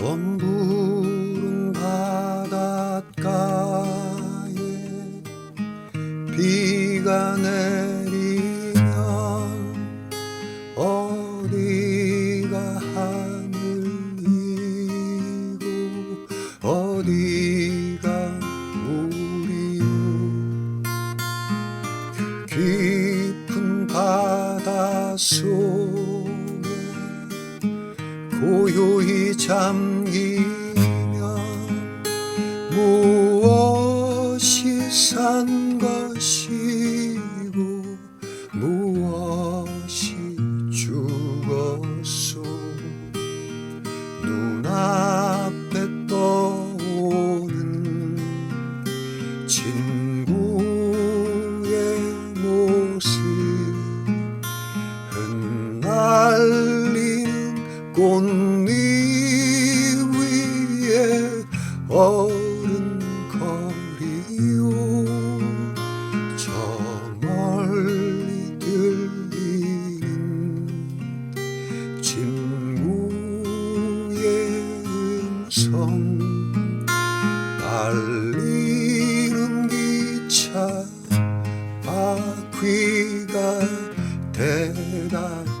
검부른 바닷가에 비가 내리면 어디가 하늘이고 어디가 물이요? 깊은 바다 속에 고요히 잠기면 무엇이 산 것이 위에 어른거리요. 저 멀리 들리는 친구의 음성. 달리는 기차 바퀴가 대답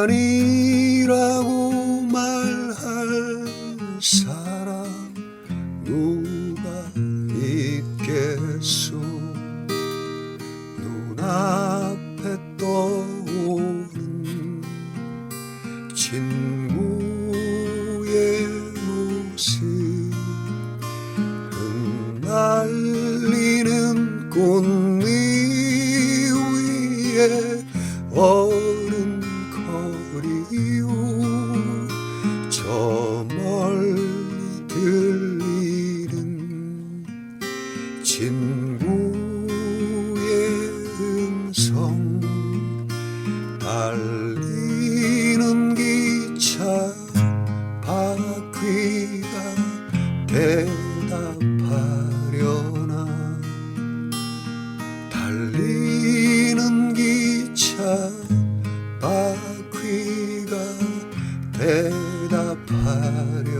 아니라고 말할 사람 누가 있겠소. 눈앞에 떠오른 친구의 모습 흩날리는 꽃잎 위에 어른 소리요 저 멀리 들리는 친구의 음성 달리는 기차 바퀴가 대답하 elle apparaît.